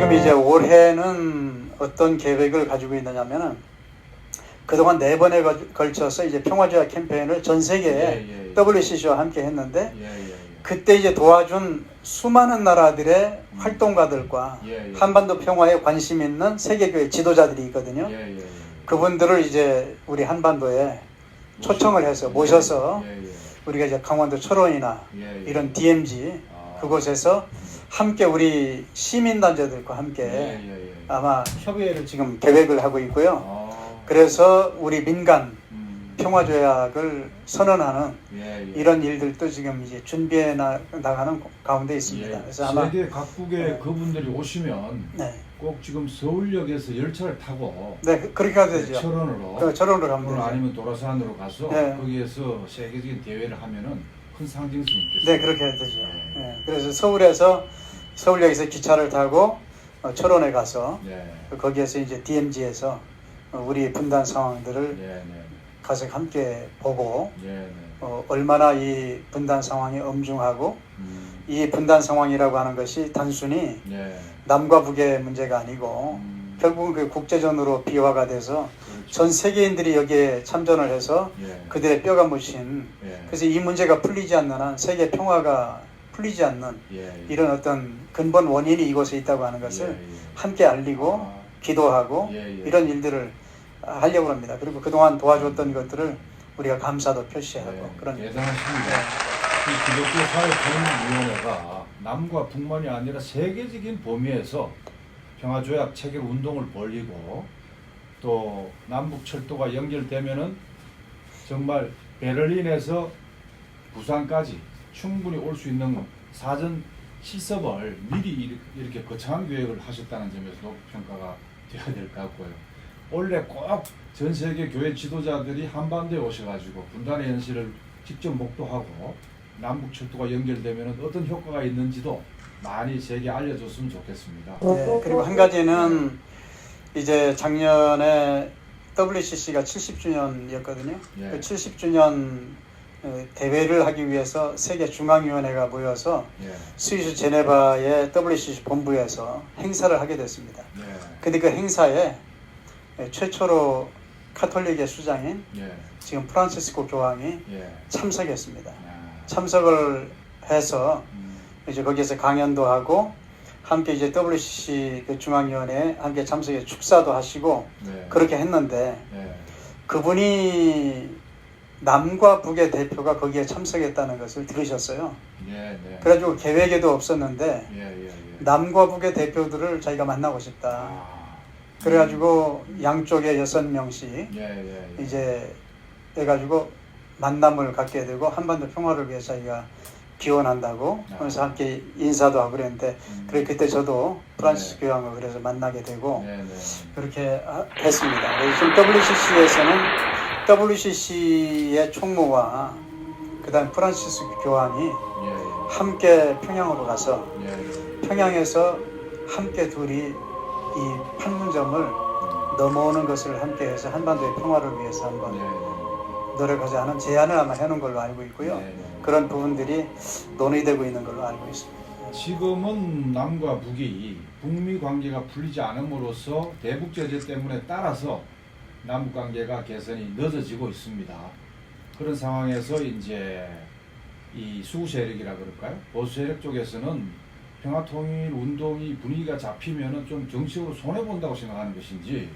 지금 이제 올해는 어떤 계획을 가지고 있느냐면은 그동안 네 번에 거- 걸쳐서 이제 평화조약 캠페인을 전 세계에 예, 예. WCC와 함께 했는데 예, 예, 예. 그때 이제 도와준 수많은 나라들의 음. 활동가들과 예, 예. 한반도 평화에 관심 있는 세계교회 지도자들이 있거든요. 예, 예, 예. 그분들을 이제 우리 한반도에 초청을 해서 모셔서 예, 예. 우리가 이제 강원도 철원이나 예, 예. 이런 DMZ 아. 그곳에서 함께 우리 시민단체들과 함께 예, 예, 예. 아마 협의회를 지금 계획을 하고 있고요. 아. 그래서 우리 민간 음. 평화조약을 선언하는 예, 예. 이런 일들도 지금 이제 준비해 나, 나가는 가운데 있습니다. 예. 그래서 아마 세계 각국의 네. 그분들이 오시면 네, 꼭 지금 서울역에서 열차를 타고 네 그- 그렇게 가도 되죠. 철원으로 그 철원으로 가면 되죠. 아니면 도라산으로 가서 네. 거기에서 세계적인 대회를 하면은 큰 있겠어요. 네 그렇게 해도 되죠. 네. 네, 그래서 서울에서 서울역에서 기차를 타고 어, 철원에 가서 네. 거기에서 이제 DMZ에서 우리 분단 상황들을 네, 네. 가서 함께 보고 네, 네. 어, 얼마나 이 분단 상황이 엄중하고 음. 이 분단 상황이라고 하는 것이 단순히 네. 남과 북의 문제가 아니고 음. 결국은 그 국제전으로 비화가 돼서 그렇죠. 전 세계인들이 여기에 참전을 해서 예. 그들의 뼈가 묻힌 예. 그래서 이 문제가 풀리지 않는 한 세계 평화가 풀리지 않는 예, 예. 이런 어떤 근본 원인이 이곳에 있다고 하는 것을 예, 예. 함께 알리고 아, 기도하고 예, 예. 이런 일들을 하려고 합니다. 그리고 그동안 도와줬던 것들을 우리가 감사도 표시하고 네, 그런 대단하십니다. 이 기독교 사회보험위원회가 남과 북만이 아니라 세계적인 범위에서 평화조약 체결 운동을 벌이고 또 남북 철도가 연결되면은 정말 베를린에서 부산까지 충분히 올 수 있는 사전 시설을 미리 이- 이렇게 거창한 계획을 하셨다는 점에서 높은 평가가 되어야 될 것 같고요. 원래 꼭 전 세계 교회 지도자들이 한반도에 오셔가지고 분단의 현실을 직접 목도하고 남북 철도가 연결되면 어떤 효과가 있는지도 많이 세계 알려줬으면 좋겠습니다. 네, 그리고 한 가지는 이제 작년에 WCC가 70주년이었거든요. 예. 그 70주년 대회를 하기 위해서 세계 중앙위원회가 모여서 예, 스위스 제네바의 WCC 본부에서 행사를 하게 됐습니다. 예, 근데 그 행사에 최초로 카톨릭의 수장인 예, 지금 프란치스코 교황이 예. 참석했습니다. 아, 참석을 해서 음, 이제 거기에서 강연도 하고 함께 이제 WCC 그 중앙위원회에 함께 참석해 축사도 하시고 네. 그렇게 했는데 예, 그분이 남과 북의 대표가 거기에 참석했다는 것을 들으셨어요. 예, 네. 그래가지고 계획에도 없었는데 예, 예, 예. 남과 북의 대표들을 자기가 만나고 싶다. 아, 그래가지고 양쪽에 여섯 명씩 예, 예, 예. 이제 해가지고 만남을 갖게 되고 한반도 평화를 위해서 자기가 기원한다고 아. 그래서 함께 인사도 하고 그랬는데 음, 그래 그때 저도 프란시스 네. 교황을 그래서 만나게 되고 네, 네. 그렇게 하- 했습니다. 그래서 지금 WCC에서는 WCC의 총무와 그다음 프란시스 교황이 예, 함께 평양으로 가서 예, 예. 평양에서 함께 둘이 이 판문점을 넘어오는 것을 함께해서 한반도의 평화를 위해서 한번 예, 노력하자는 제안을 아마 해놓은 걸로 알고 있고요. 네, 네. 그런 부분들이 논의되고 있는 걸로 알고 있습니다. 지금은 남과 북이 북미 관계가 풀리지 않음으로써 대북 제재 때문에 따라서 남북 관계가 개선이 늦어지고 있습니다. 그런 상황에서 이제 이 수구 세력이라 그럴까요? 보수 세력 쪽에서는 평화 통일 운동이 분위기가 잡히면은 좀 정치적으로 손해 본다고 생각하는 것인지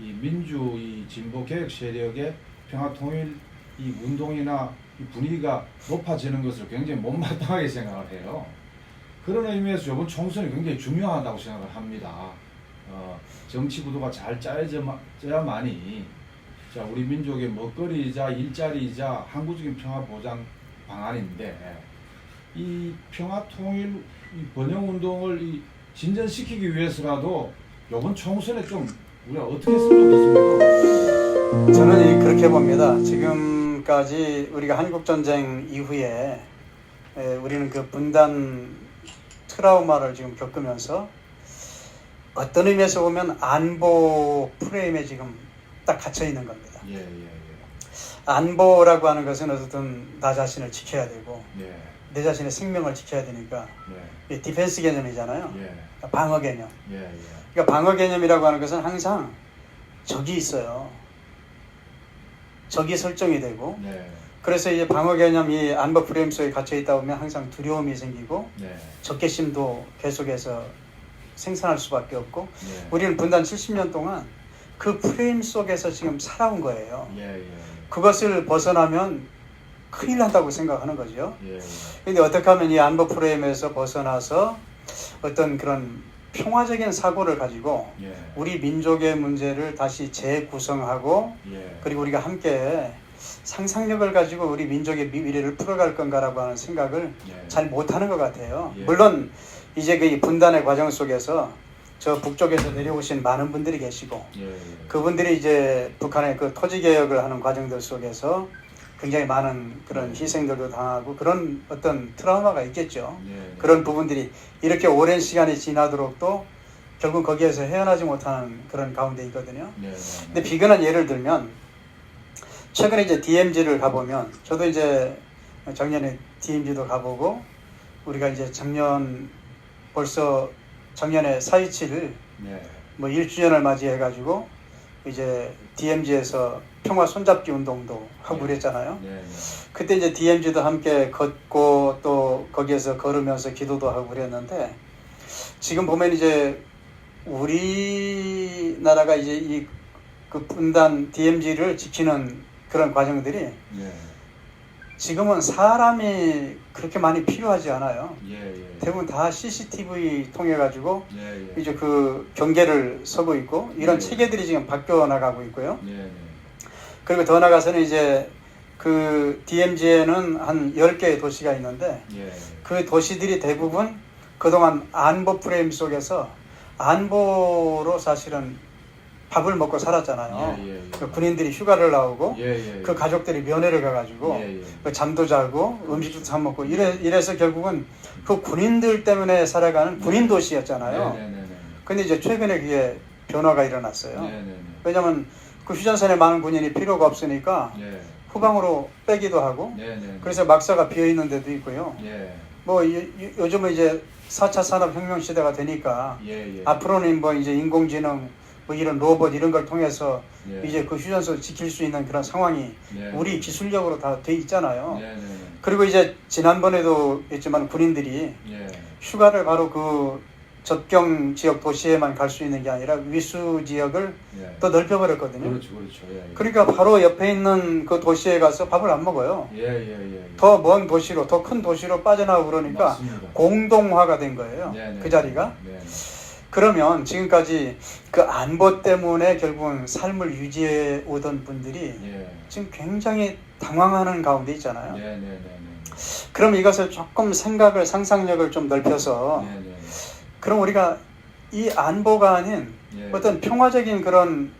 이 민주 이 진보 개혁 세력의 평화 통일 이 운동이나 이 분위기가 높아지는 것을 굉장히 못마땅하게 생각을 해요. 그런 의미에서 이번 총선이 굉장히 중요하다고 생각을 합니다. 어, 정치 구도가 잘 짜여져야만이 자 우리 민족의 먹거리이자 일자리이자 항구적인 평화 보장 방안인데 이 평화 통일 이 번영 운동을 이 진전시키기 위해서라도 이번 총선에 좀 우리가 어떻게 했으면 좋겠습니까? 저는 이- 그렇게 봅니다. 지금까지 우리가 한국 전쟁 이후에 에, 우리는 그 분단 트라우마를 지금 겪으면서 어떤 의미에서 보면 안보 프레임에 지금 딱 갇혀 있는 겁니다. 예, 예, 안보라고 하는 것은 어쨌든 나 자신을 지켜야 되고 예. 예. 내 자신의 생명을 지켜야 되니까 예. 이 디펜스 개념이잖아요. 예. 방어 개념. 예. 예. 그러니까 방어 개념이라고 하는 것은 항상 적이 있어요. 적이 설정이 되고 예. 그래서 이제 방어 개념이 안보 프레임 속에 갇혀 있다 보면 항상 두려움이 생기고 예. 적개심도 계속해서 생산할 수밖에 없고 예. 우리는 분단 70년 동안 그 프레임 속에서 지금 살아온 거예요. 예. 예. 그것을 벗어나면 큰일 난다고 생각하는 거죠. 예. 근데 어떻게 하면 이 안보 프레임에서 벗어나서 어떤 그런 평화적인 사고를 가지고 예. 우리 민족의 문제를 다시 재구성하고 예. 그리고 우리가 함께 상상력을 가지고 우리 민족의 미래를 풀어갈 건가라고 하는 생각을 예. 잘 못하는 것 같아요. 예. 물론 이제 그 분단의 과정 속에서 저 북쪽에서 내려오신 많은 분들이 계시고 예. 그분들이 이제 북한의 그 토지 개혁을 하는 과정들 속에서 굉장히 많은 그런 희생들도 당하고 그런 어떤 트라우마가 있겠죠. 예. 그런 부분들이 이렇게 오랜 시간이 지나도록 또 결국 거기에서 헤어나지 못하는 그런 가운데 있거든요. 예. 근데 비근한 예를 들면 최근에 이제 DMZ를 가보면 저도 이제 작년에 DMZ도 가보고 우리가 이제 작년 벌써 작년에 4.27을 예. 뭐 1주년을 맞이해 가지고 이제 DMZ에서 평화 손잡기 운동도 하고 예. 그랬잖아요. 예. 그때 이제 DMZ도 함께 걷고 또 거기에서 걸으면서 기도도 하고 그랬는데 지금 보면 이제 우리나라가 이제 이 그 분단 DMZ를 지키는 그런 과정들이 예. 지금은 사람이 그렇게 많이 필요하지 않아요. 예. 예. 대부분 다 CCTV 통해 가지고 예. 예. 이제 그 경계를 서고 있고 이런 네. 체계들이 지금 바뀌어 나가고 있고요. 예. 예. 그리고 더 나가서는 이제 그 DMZ에는 한 10개의 도시가 있는데 예. 그 도시들이 대부분 그동안 안보 프레임 속에서 안보로 사실은 밥을 먹고 살았잖아요. 예, 예, 예. 그 군인들이 휴가를 나오고 예. 예. 그 가족들이 면회를 가가지고 예. 예. 그 잠도 자고 음식도 사 먹고 이래, 이래서 결국은 그 군인들 때문에 살아가는 군인 도시였잖아요. 네, 네, 네, 네. 근데 이제 최근에 그게 변화가 일어났어요. 네, 네, 네. 왜냐하면 그 휴전선에 많은 군인이 필요가 없으니까 예. 후방으로 빼기도 하고 네, 네. 그래서 막사가 비어 있는 데도 있고요. 예. 뭐 요즘은 이제 4차 산업혁명 시대가 되니까 예, 예. 앞으로는 뭐 이제 인공지능 뭐 이런 로봇 이런 걸 통해서 예. 이제 그 휴전선 지킬 수 있는 그런 상황이 예. 우리 기술력으로 다 돼 있잖아요. 네, 네, 네. 그리고 이제 지난번에도 했지만 군인들이 예. 휴가를 바로 그 접경 지역 도시에만 갈 수 있는 게 아니라 위수 지역을 예. 또 넓혀버렸거든요. 그렇죠, 그렇죠. 예. 예. 그러니까 바로 옆에 있는 그 도시에 가서 밥을 안 먹어요. 예, 예, 예. 예. 더 먼 도시로, 더 큰 도시로 빠져나오고 그러니까 맞습니다. 공동화가 된 거예요. 네, 네, 그 자리가. 네, 네. 그러면 지금까지 그 안보 때문에 결국은 삶을 유지해 오던 분들이 예. 지금 굉장히 당황하는 가운데 있잖아요. 네, 네, 네, 네. 그럼 이것을 조금 생각을, 상상력을 좀 넓혀서 네, 네, 그럼 우리가 이 안보가 아닌 네. 어떤 평화적인 그런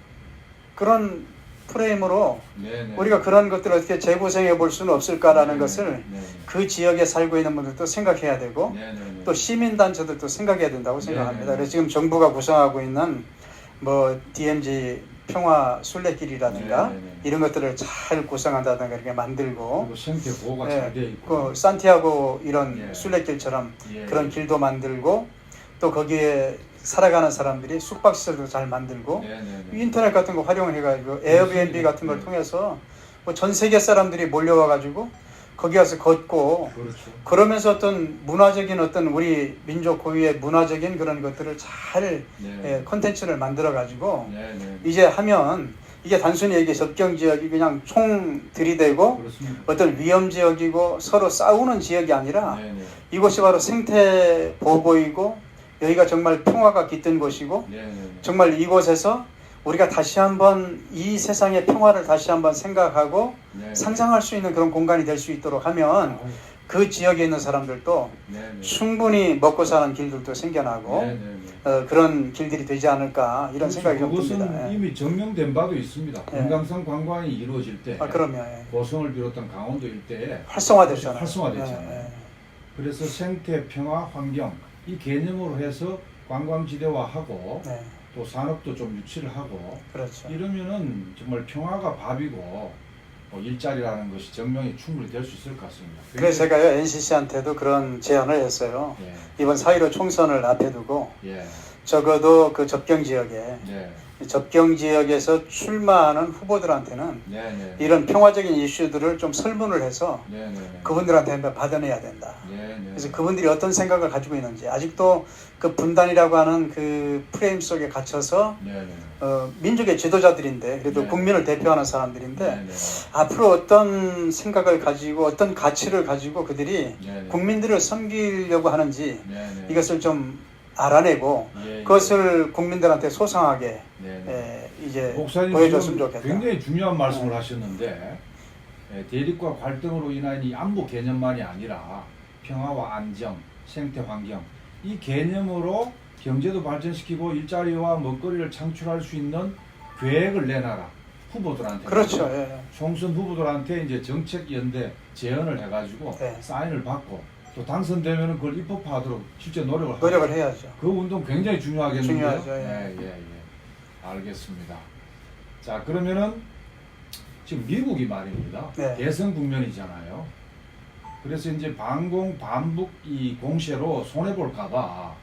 그런 프레임으로 네, 네. 우리가 그런 것들을 어떻게 재구성해 볼 수는 없을까라는 네, 것을 네, 그 지역에 살고 있는 분들도 생각해야 되고 네, 네, 네. 또 시민단체들도 생각해야 된다고 네, 생각합니다. 네. 그래서 지금 정부가 구성하고 있는 뭐 DMZ 평화 순례길이라든가 네, 네, 네. 이런 것들을 잘 구성한다든가 이렇게 만들고 생태 보호가 예, 잘돼 있고. 그 산티아고 이런 예. 순례길처럼 예. 그런 길도 만들고 또 거기에 살아가는 사람들이 숙박시설도 잘 만들고 네, 네, 네. 인터넷 같은 거 활용해가지고 에어비앤비 같은 걸 네. 통해서 뭐 전 세계 사람들이 몰려와가지고 거기 가서 걷고 그렇죠. 그러면서 어떤 문화적인 어떤 우리 민족 고유의 문화적인 그런 것들을 잘 네. 예, 컨텐츠를 만들어 가지고 네, 네. 이제 하면 이게 단순히 이게 접경 지역이 그냥 총 들이대고 그렇습니다. 어떤 위험 지역이고 서로 싸우는 지역이 아니라 네, 네. 이곳이 바로 생태 보고이고 여기가 정말 평화가 깃든 곳이고 네, 네, 네. 정말 이곳에서 우리가 다시 한번 이 세상의 평화를 다시 한번 생각하고 네, 네. 상상할 수 있는 그런 공간이 될 수 있도록 하면 아유, 그 지역에 있는 사람들도 네, 네. 충분히 먹고 사는 길들도 생겨나고 네, 네, 네. 어, 그런 길들이 되지 않을까 이런 생각이 좀 그것은 듭니다. 예. 이미 증명된 바도 있습니다. 예. 금강산 관광이 이루어질 때 아, 그러면 예. 고성을 비롯한 강원도 일대에 활성화됐잖아요. 활성화됐잖아요. 예, 예. 그래서 생태, 평화, 환경 이 개념으로 해서 관광지대화하고 네, 또 산업도 좀 유치를 하고 그렇죠. 이러면은 정말 평화가 밥이고 뭐 일자리라는 것이 증명이 충분히 될 수 있을 것 같습니다. 그래서 제가요 NCC한테도 그런 제안을 했어요. 예, 이번 4.15 총선을 앞에 두고 예, 적어도 그 접경 지역에 네, 접경 지역에서 출마하는 후보들한테는 네, 네, 이런 평화적인 이슈들을 좀 설문을 해서 네, 네, 네. 그분들한테 한번 받아내야 된다. 네, 네. 그래서 그분들이 어떤 생각을 가지고 있는지 아직도 그 분단이라고 하는 그 프레임 속에 갇혀서 어, 민족의 지도자들인데 그래도 네. 국민을 대표하는 사람들인데 네, 네, 앞으로 어떤 생각을 가지고 어떤 가치를 가지고 그들이 네, 네. 국민들을 섬기려고 하는지 네, 네. 이것을 좀 알아내고 예, 예. 그것을 국민들한테 소상하게 네, 네. 에, 이제 목사님 보여줬으면 지금 좋겠다. 굉장히 중요한 말씀을 네. 하셨는데 예, 대립과 갈등으로 인한 이 안보 개념만이 아니라 평화와 안정, 생태 환경 이 개념으로 경제도 발전시키고 일자리와 먹거리를 창출할 수 있는 계획을 내놔라 후보들한테 그렇죠. 예, 예. 총선 후보들한테 이제 정책 연대 제언을 해가지고 네. 사인을 받고 또 당선되면은 그걸 입법화하도록 실제 노력을 노력을 해야죠. 그 운동 굉장히 중요하겠는데요. 중요하죠, 예. 예, 예, 예. 알겠습니다. 자, 그러면은 지금 미국이 말입니다. 네. 대선 국면이잖아요. 그래서 이제 반공 반북 이 공세로 손해 볼까봐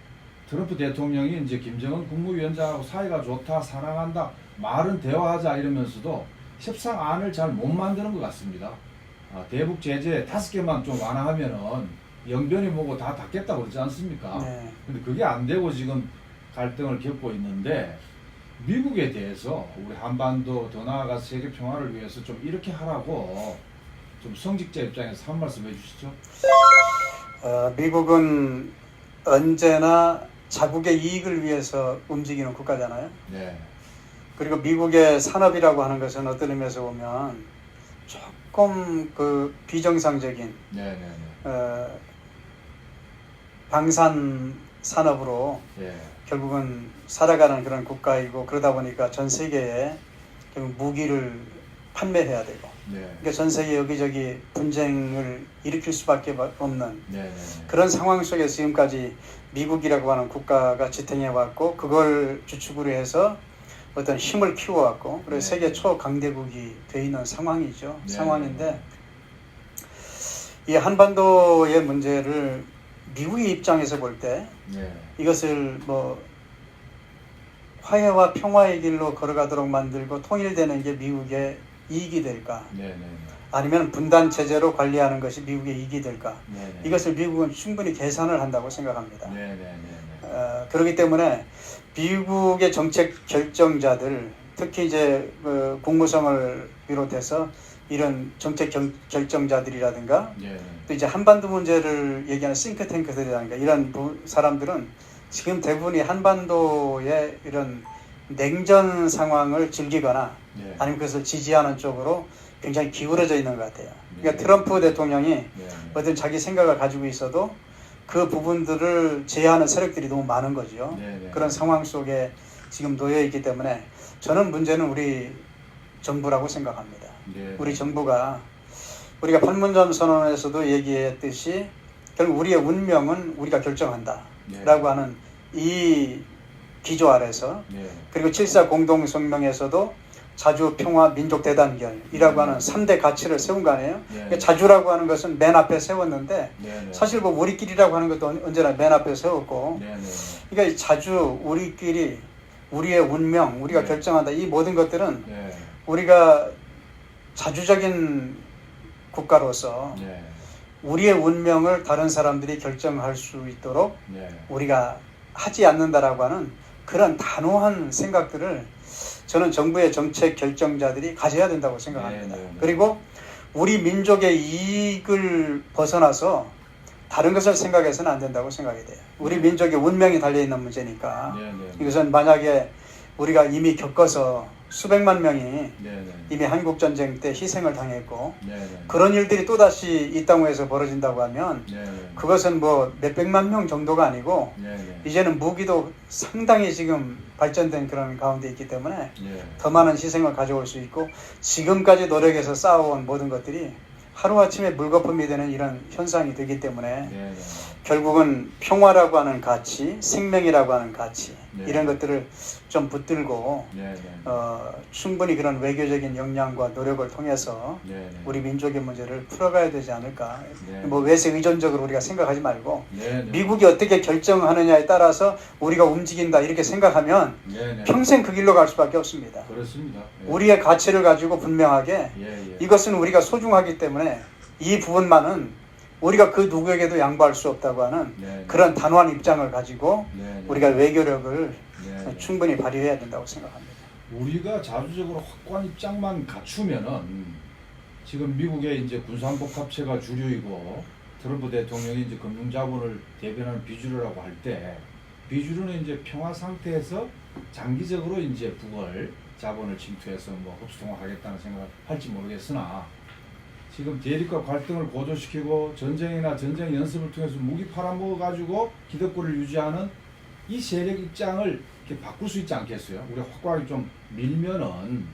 트럼프 대통령이 이제 김정은 국무위원장하고 사이가 좋다, 사랑한다, 말은 대화하자 이러면서도 협상안을 잘 못 만드는 것 같습니다. 아, 대북 제재 다섯 개만 좀 완화하면은 영변이 뭐고 다 닫겠다고 그러지 않습니까? 네. 근데 그게 안 되고 지금 갈등을 겪고 있는데 미국에 대해서 우리 한반도 더 나아가 세계 평화를 위해서 좀 이렇게 하라고 좀 성직자 입장에서 한 말씀 해주시죠. 어, 미국은 언제나 자국의 이익을 위해서 움직이는 국가잖아요. 네, 그리고 미국의 산업이라고 하는 것은 어떤 의미에서 보면 조금 그 비정상적인 네, 네, 어, 방산 산업으로 네, 예, 결국은 살아가는 그런 국가이고 그러다 보니까 전 세계에 결국 무기를 판매해야 되고 네, 그러니까 전 세계 여기저기 분쟁을 일으킬 수밖에 없는 네, 네, 그런 상황 속에서 지금까지 미국이라고 하는 국가가 지탱해 왔고 그걸 주축으로 해서 어떤 힘을 키워 왔고 그래서 네. 세계 초강대국이 돼 있는 상황이죠. 네. 상황인데 이 한반도의 문제를 미국의 입장에서 볼때 네, 이것을 뭐 화해와 평화의 길로 걸어가도록 만들고 통일되는 게 미국의 이익이 될까? 네, 네, 아니면 분단 체제로 관리하는 것이 미국의 이익이 될까? 네, 네, 이것을 미국은 충분히 계산을 한다고 생각합니다. 네, 네, 네, 네, 어, 그렇기 때문에 미국의 정책 결정자들, 특히 이제 그 국무성을 비롯해서 이런 정책 결, 결정자들이라든가 네, 또 이제 한반도 문제를 얘기하는 싱크탱크들이라든가 이런 부- 사람들은 지금 대부분이 한반도의 이런 냉전 상황을 즐기거나 네, 아니면 그것을 지지하는 쪽으로 굉장히 기울어져 있는 것 같아요. 그러니까 네. 트럼프 대통령이 네, 어떤 자기 생각을 가지고 있어도 그 부분들을 제어하는 세력들이 너무 많은 거죠. 네, 네. 그런 상황 속에 지금 놓여 있기 때문에 저는 문제는 우리 정부라고 생각합니다. 네, 우리 정부가 우리가 판문점 선언에서도 얘기했듯이 결국 우리의 운명은 우리가 결정한다라고 네. 하는 이 기조 아래서 네, 그리고 7사 공동 성명에서도 자주 평화 민족 대단결이라고 하는 3대 가치를 세운 거 아니에요? 네, 자주라고 하는 것은 맨 앞에 세웠는데 네, 네. 사실 뭐 우리끼리라고 하는 것도 언- 언제나 맨 앞에 세웠고 네, 네, 그러니까 이 자주 우리끼리 우리의 운명 우리가 네. 결정한다 이 모든 것들은 네, 우리가 자주적인 국가로서 네, 우리의 운명을 다른 사람들이 결정할 수 있도록 네, 우리가 하지 않는다라고 하는 그런 단호한 생각들을 저는 정부의 정책 결정자들이 가져야 된다고 생각합니다. 네, 네, 네. 그리고 우리 민족의 이익을 벗어나서 다른 것을 생각해서는 안 된다고 생각이 돼요. 우리 네. 민족의 운명이 달려 있는 문제니까 네, 네, 이것은 만약에 우리가 이미 겪어서 수백만 명이 이미 한국 전쟁 때 희생을 당했고. 그런 일들이 또 다시 이 땅에서 벌어진다고 하면. 그것은 뭐 몇백만 명 정도가 아니고. 이제는 무기도 상당히 지금 발전된 그런 가운데 있기 때문에 네. 더 많은 희생을 가져올 수 있고 지금까지 노력해서 쌓아온 모든 것들이 하루아침에 물거품이 되는 이런 현상이 되기 때문에. 결국은 평화라고 하는 가치, 생명이라고 하는 가치 네. 이런 것들을 좀 붙들고 네, 네. 어, 충분히 그런 외교적인 역량과 노력을 통해서 네, 네. 우리 민족의 문제를 풀어가야 되지 않을까. 네. 뭐 외세 의존적으로 우리가 생각하지 말고 네, 네. 미국이 어떻게 결정하느냐에 따라서 우리가 움직인다 이렇게 생각하면 네, 네. 평생 그 길로 갈 수밖에 없습니다. 그렇습니다. 예. 우리의 가치를 가지고 분명하게 예, 예. 이것은 우리가 소중하기 때문에 이 부분만은 우리가 그 누구에게도 양보할 수 없다고 하는 네, 네. 그런 단호한 입장을 가지고 네, 네. 우리가 외교력을 네, 네. 충분히 발휘해야 된다고 생각합니다. 우리가 자주적으로 확고한 입장만 갖추면은 지금 미국의 이제 군산복합체가 주류이고 트럼프 대통령이 이제 금융자본을 대변하는 비주류라고 할 때 비주류는 이제 평화 상태에서 장기적으로 이제 북을 자본을 침투해서 뭐 흡수통화하겠다는 생각을 할지 모르겠으나 지금 대립과 갈등을 고조시키고 전쟁이나 전쟁 연습을 통해서 무기 팔아먹어 가지고 기득권을 유지하는 이 세력 입장을 이렇게 바꿀 수 있지 않겠어요? 우리가 확고하게 좀 밀면은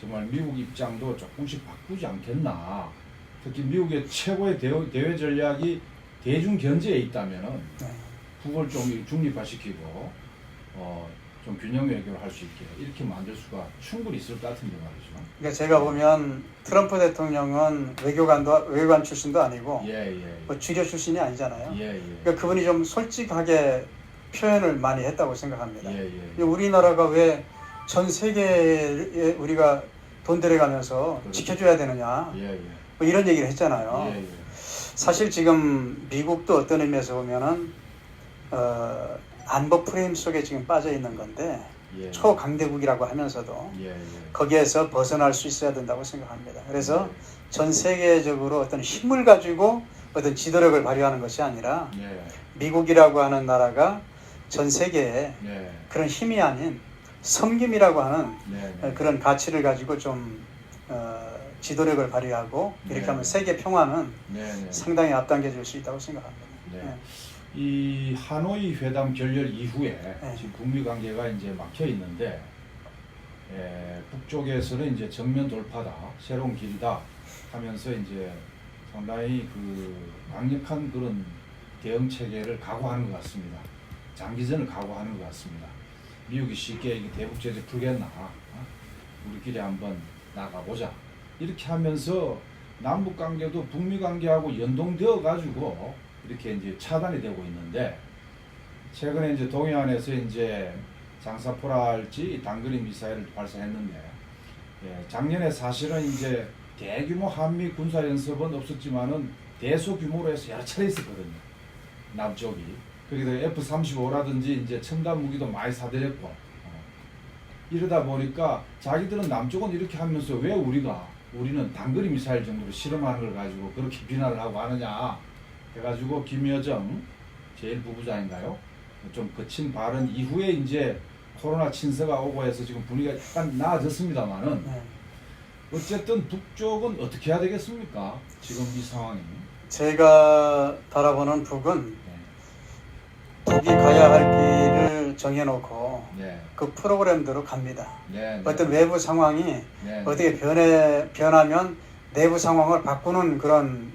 정말 미국 입장도 조금씩 바꾸지 않겠나. 특히 미국의 최고의 대외, 대외 전략이 대중 견제에 있다면은 네. 북을 좀 중립화시키고 어, 좀 균형 외교를 할 수 있게 이렇게 만들 수가 충분히 있을 것 같은데 말이죠. 그러니까 제가 보면 트럼프 대통령은 외교관도 외교관 출신도 아니고 예, 예. 뭐 주류 출신이 아니잖아요. 예, 예. 그러니까 그분이 좀 솔직하게 표현을 많이 했다고 생각합니다. 예, 예. 우리나라가 왜 전 세계에 우리가 돈 들여가면서 그렇죠. 지켜줘야 되느냐 예, 예. 뭐 이런 얘기를 했잖아요. 예, 예. 사실 지금 미국도 어떤 의미에서 보면은 어, 안보 프레임 속에 지금 빠져 있는 건데 예. 초강대국이라고 하면서도 예, 예. 거기에서 벗어날 수 있어야 된다고 생각합니다. 그래서 예. 전 세계적으로 어떤 힘을 가지고 어떤 지도력을 발휘하는 것이 아니라 예. 미국이라고 하는 나라가 전 세계에 예. 그런 힘이 아닌 섬김이라고 하는 네. 그런 가치를 가지고 좀 어, 지도력을 발휘하고 이렇게 네. 하면 세계 평화는 네, 네. 상당히 앞당겨 줄수 있다고 생각합니다. 네. 네. 이 하노이 회담 결렬 이후에 네. 지금 북미 관계가 이제 막혀 있는데 에, 북쪽에서는 이제 정면 돌파다, 새로운 길이다 하면서 이제 상당히 그 강력한 그런 대응 체계를 각오하는 것 같습니다. 장기전을 각오하는 것 같습니다. 미국이 쉽게 이게 대북 제재 풀겠나? 어? 우리끼리 한번 나가보자. 이렇게 하면서 남북 관계도 북미 관계하고 연동되어 가지고 이렇게 이제 차단이 되고 있는데 최근에 이제 동해안에서 이제 장사포랄지 단거리 미사일을 발사했는데 예, 작년에 사실은 이제 대규모 한미 군사 연습은 없었지만은 대소규모로 해서 여러 차례 있었거든요. 남쪽이. 거기다 F-35라든지 이제 첨단 무기도 많이 사들였고 어. 이러다 보니까 자기들은 남쪽은 이렇게 하면서 왜 우리가 우리는 단거리 미사일 정도로 실험하는 걸 가지고 그렇게 비난을 하고 하느냐 해가지고 김여정 제1부부장인가요? 좀 거친 발언 이후에 이제 코로나 친서가 오고 해서 지금 분위기가 약간 나아졌습니다만은 네. 어쨌든 북쪽은 어떻게 해야 되겠습니까? 지금 이 상황이. 제가 바라보는 북은 네. 북이 가야 할 길을 정해놓고 네. 그 프로그램대로 갑니다. 네. 네. 어떤 외부 상황이 네. 어떻게 변해 변하면 내부 상황을 바꾸는 그런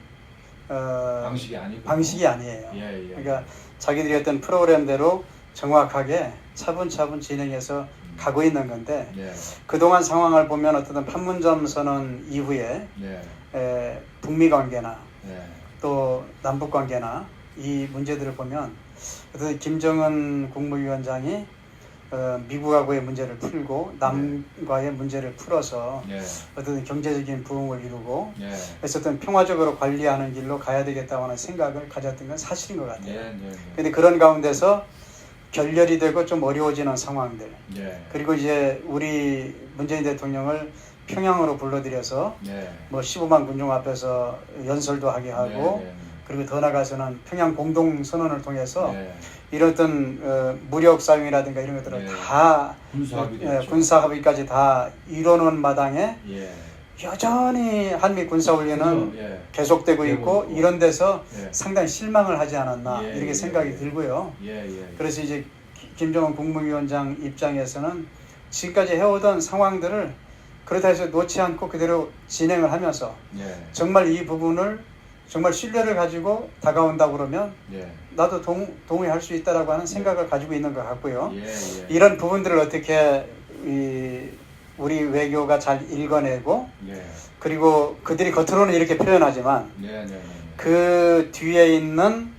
어, 방식이 아니고 방식이 아니에요. 예, 예. 그러니까 자기들이 어떤 프로그램대로 정확하게 차분차분 진행해서 가고 있는 건데 네. 그동안 상황을 보면 어떤 판문점 선언 이후에 네. 에, 북미 관계나 네. 또 남북 관계나 이 문제들을 보면 어떤 김정은 국무위원장이 어, 미국하고의 문제를 풀고 남과의 문제를 풀어서 네. 어떤 경제적인 부흥을 이루고 네. 그래서 어떤 평화적으로 관리하는 길로 가야 되겠다고 하는 생각을 가졌던 건 사실인 것 네. 같아요. 네. 네. 근데 그런 가운데서 결렬이 되고 좀 어려워지는 상황들 네. 그리고 이제 우리 문재인 대통령을 평양으로 불러들여서 네. 뭐 15만 군중 앞에서 연설도 하게 하고 네. 그리고 더 나가서는 평양 공동 선언을 통해서 네. 이런 어떤 어, 무력 사용이라든가 이런 것들을 네. 다 군사 합의 예, 됐죠. 군사 합의까지 다 이뤄놓은 마당에 예. 여전히 한미 군사 훈련은 예. 계속되고 되고 있고 있고. 이런 데서 예. 상당히 실망을 하지 않았나 예, 이렇게 예, 생각이 예. 들고요. 예. 예. 그래서 이제 기- 김정은 국무위원장 입장에서는 지금까지 해오던 상황들을 그렇다 해서 놓지 않고 그대로 진행을 하면서 예. 정말 이 부분을 정말 신뢰를 가지고 다가온다 그러면 예. 나도 동, 동의할 수 있다라고 하는 생각을 가지고 있는 것 같고요. 예, 예. 이런 부분들을 어떻게 이 우리 외교가 잘 읽어내고 예. 그리고 그들이 겉으로는 이렇게 표현하지만 네, 네, 네. 그 뒤에 있는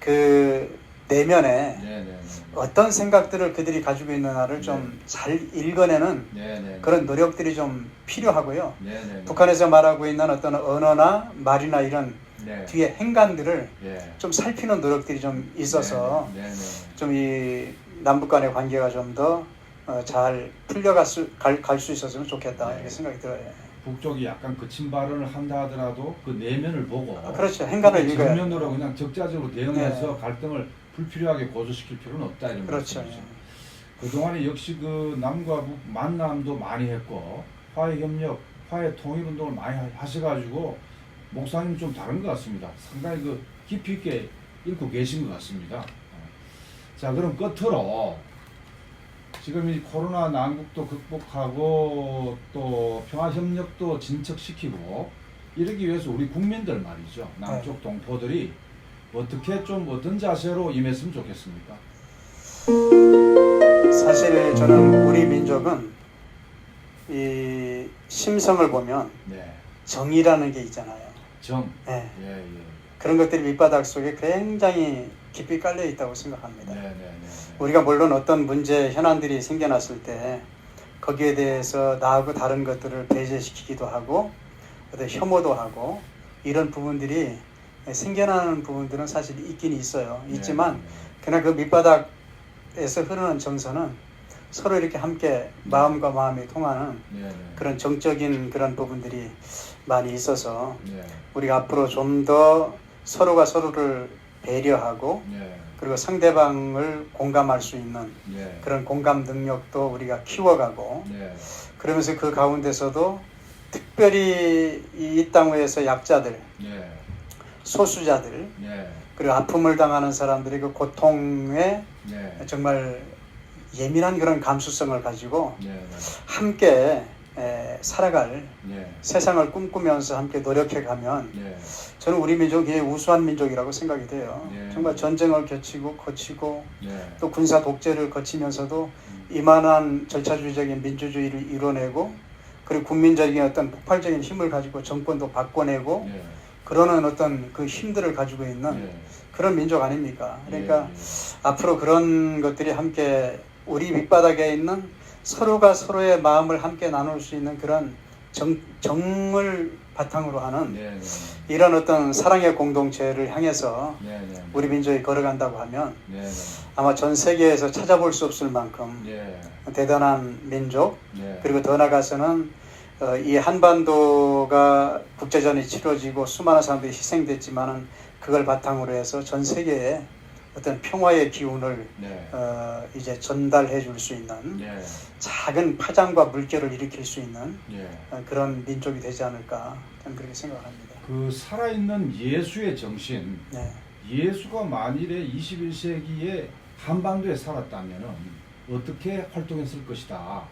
그 내면에 네, 네, 네. 어떤 생각들을 그들이 가지고 있는가를 좀잘 읽어내는 네, 네. 그런 노력들이 좀 필요하고요. 네, 네, 네. 북한에서 말하고 있는 어떤 언어나 말이나 이런 네. 뒤에 행간들을 예. 좀 살피는 노력들이 좀 있어서 네, 네, 네. 좀이 남북 간의 관계가 좀 더 잘 풀려갈 수, 갈, 갈 수 있었으면 좋겠다 네. 이렇게 생각이 들어요. 북쪽이 약간 거친 발언을 한다 하더라도 그 내면을 보고 아, 그렇죠. 행간을 읽어야 정면으로 그냥 적자적으로 대응해서 네. 갈등을 불필요하게 고조시킬 필요는 없다 이런 그렇죠. 말씀이죠. 그동안에 역시 그 남과 북 만남도 많이 했고 화해 협력, 화해 통일 운동을 많이 하- 하셔가지고 목사님 좀 다른 것 같습니다. 상당히 그 깊이 있게 읽고 계신 것 같습니다. 어. 자 그럼 끝으로 지금 이 코로나 난국도 극복하고 또 평화 협력도 진척시키고 이러기 위해서 우리 국민들 말이죠 남쪽 동포들이 어떻게 좀 어떤 자세로 임했으면 좋겠습니까? 사실 저는 우리 민족은 이 심성을 보면 네, 정이라는 게 있잖아요. 정, 예. 예, 예, 그런 것들이 밑바닥 속에 굉장히 깊이 깔려 있다고 생각합니다. 네, 네, 네, 우리가 물론 어떤 문제 현안들이 생겨났을 때 거기에 대해서 나하고 다른 것들을 배제시키기도 하고 어떤 혐오도 하고 이런 부분들이 생겨나는 부분들은 사실 있긴 있어요. 네, 있지만 그러나 그 밑바닥에서 흐르는 정서는 서로 이렇게 함께 마음과 마음이 통하는 네, 네, 그런 정적인 그런 부분들이 많이 있어서 네, 우리가 앞으로 좀 더 서로가 서로를 배려하고 네, 그리고 상대방을 공감할 수 있는 네, 그런 공감 능력도 우리가 키워가고 네, 그러면서 그 가운데서도 특별히 이 땅에서 약자들, 네, 소수자들 네, 그리고 아픔을 당하는 사람들의 그 고통에 네, 정말 예민한 그런 감수성을 가지고 네, 네, 함께 에, 살아갈 네, 세상을 꿈꾸면서 함께 노력해가면 네, 저는 우리 민족이 굉장히 우수한 민족이라고 생각이 돼요. 네. 정말 전쟁을 거치고 거치고 네, 또 군사 독재를 거치면서도 음, 이만한 절차주의적인 민주주의를 이뤄내고 그리고 국민적인 어떤 폭발적인 힘을 가지고 정권도 바꿔내고 네, 그러는 어떤 그 힘들을 가지고 있는 네, 그런 민족 아닙니까? 그러니까 예, 앞으로 그런 것들이 함께 우리 밑바닥에 있는 서로가 서로의 마음을 함께 나눌 수 있는 그런 정, 정을 바탕으로 하는 네, 네, 이런 어떤 사랑의 공동체를 향해서 네, 네, 우리 민족이 걸어간다고 하면 네, 아마 전 세계에서 찾아볼 수 없을 만큼 네, 대단한 민족 네, 그리고 더 나아가서는 어, 이 한반도가 국제전이 치러지고 수많은 사람들이 희생됐지만은 그걸 바탕으로 해서 전 세계에 어떤 평화의 기운을 네, 어, 이제 전달해 줄 수 있는 네, 작은 파장과 물결을 일으킬 수 있는 네. 어, 그런 민족이 되지 않을까 저는 그렇게 생각합니다. 그 살아있는 예수의 정신, 네. 예수가 만일에 21세기에 한반도에 살았다면 어떻게 활동했을 것이다.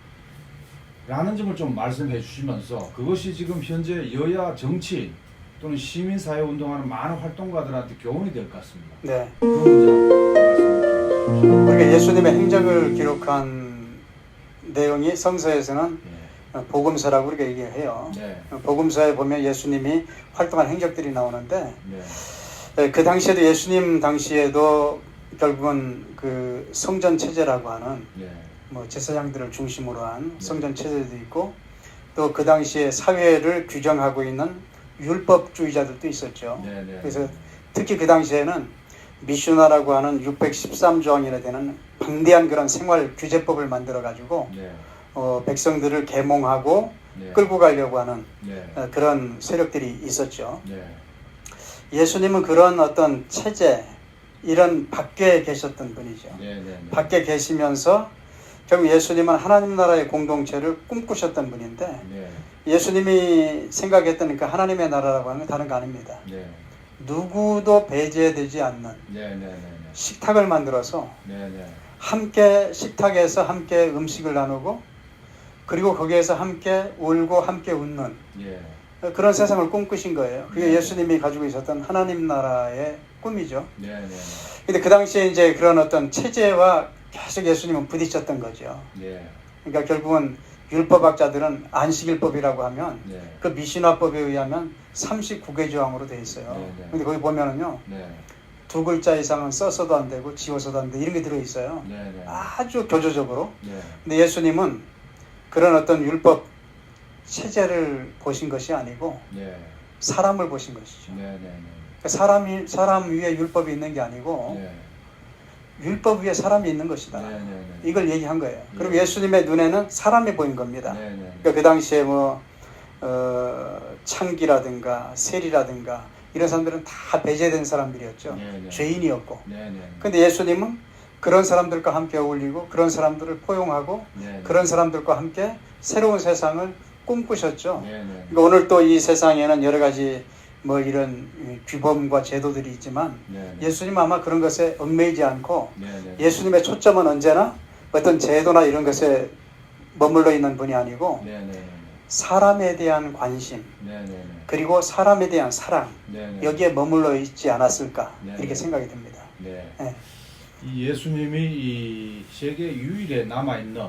라는 점을 좀 말씀해 주시면서 그것이 지금 현재 여야 정치 또는 시민사회 운동하는 많은 활동가들한테 교훈이 될 것 같습니다. 네. 그 문제 말씀 좀 해주십시오. 우리가 예수님의 행적을 기록한 내용이 성서에서는 어, 복음서라고 우리가 얘기해요. 네, 어, 복음서에 보면 예수님이 활동한 행적들이 나오는데 네, 에, 그 당시에도 예수님 당시에도 결국은 그 성전 체제라고 하는 네, 뭐 제사장들을 중심으로 한 성전 체제도 있고 또 그 당시에 사회를 규정하고 있는 율법주의자들도 있었죠. 네, 네. 그래서 특히 그 당시에는 미슈나라고 하는 613조항이나 되는 방대한 그런 생활 규제법을 만들어 가지고 네, 어, 백성들을 계몽하고 네, 끌고 가려고 하는 네, 어, 그런 세력들이 있었죠. 네, 예수님은 그런 어떤 체제 이런 밖에 계셨던 분이죠. 네, 네, 네. 밖에 계시면서 결국 예수님은 하나님 나라의 공동체를 꿈꾸셨던 분인데 네, 예수님이 생각했던 그 하나님의 나라라고 하는 건 다른 거 아닙니다. 네, 누구도 배제되지 않는 네, 네, 네, 식탁을 만들어서 네, 네, 함께 식탁에서 함께 음식을 나누고 그리고 거기에서 함께 울고 함께 웃는 예, 어, 그런 세상을 꿈꾸신 거예요. 그게 네. 예수님이 가지고 있었던 하나님 나라의 꿈이죠. 네, 네, 근데 그 당시에 이제 그런 어떤 체제와 계속 예수님은 부딪혔던 거죠. 네, 그러니까 결국은 율법학자들은 안식일법이라고 하면 네, 그 미신화법에 의하면 39개 조항으로 돼 있어요. 네, 네. 근데 거기 보면은요. 네, 두 글자 이상은 써서도 안 되고 지워서도 안 돼. 이런 게 들어 있어요. 네, 네, 아주 교조적으로. 네, 근데 예수님은 그런 어떤 율법 체제를 보신 것이 아니고 네, 사람을 보신 것이죠. 네, 네, 그러니까 사람이 사람 위에 율법이 있는 게 아니고 네, 율법 위에 사람이 있는 것이다. 네, 네, 네. 이걸 얘기한 거예요. 그리고 예. 예수님의 눈에는 사람이 보인 겁니다. 그러니까 그 당시에 뭐 어, 창기라든가 세리라든가 이런 사람들은 다 배제된 사람들이었죠. 죄인이었고. 근데 예수님은 그런 사람들과 함께 어울리고 그런 사람들을 포용하고. 그런 사람들과 함께 새로운 세상을 꿈꾸셨죠. 그러니까 오늘 또 이 세상에는 여러 가지 뭐 이런 규범과 제도들이 있지만 네, 네. 예수님 아마 그런 것에 얽매이지 않고 네, 네. 예수님의 초점은 언제나 어떤 제도나 이런 것에 머물러 있는 분이 아니고 네, 네, 네. 사람에 대한 관심 네, 네, 네. 그리고 사람에 대한 사랑 네, 네. 여기에 머물러 있지 않았을까 네, 이렇게 네. 생각이 듭니다. 네. 네. 이 예수님이 이 세계 유일에 남아 있는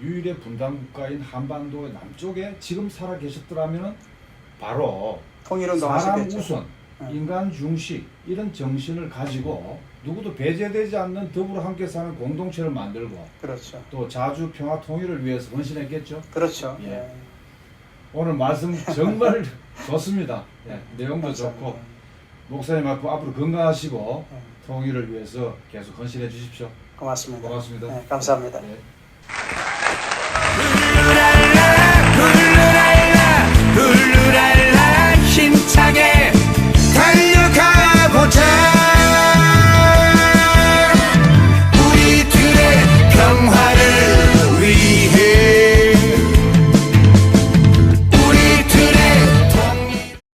유일의 분단 국가인 한반도의 남쪽에 지금 살아 계셨더라면은 바로 통일운동 사람. 우선, 네. 인간 중시 이런 정신을 가지고 누구도 배제되지 않는 더불어 함께 사는 공동체를 만들고 그렇죠. 또 자주 평화 통일을 위해서 헌신했겠죠. 그렇죠. 예. 예. 오늘 말씀 정말 좋습니다. 예, 내용도 감사합니다. 좋고 목사님 앞으로 앞으로 건강하시고 예. 통일을 위해서 계속 헌신해 주십시오. 고맙습니다. 고맙습니다. 네, 감사합니다. 예.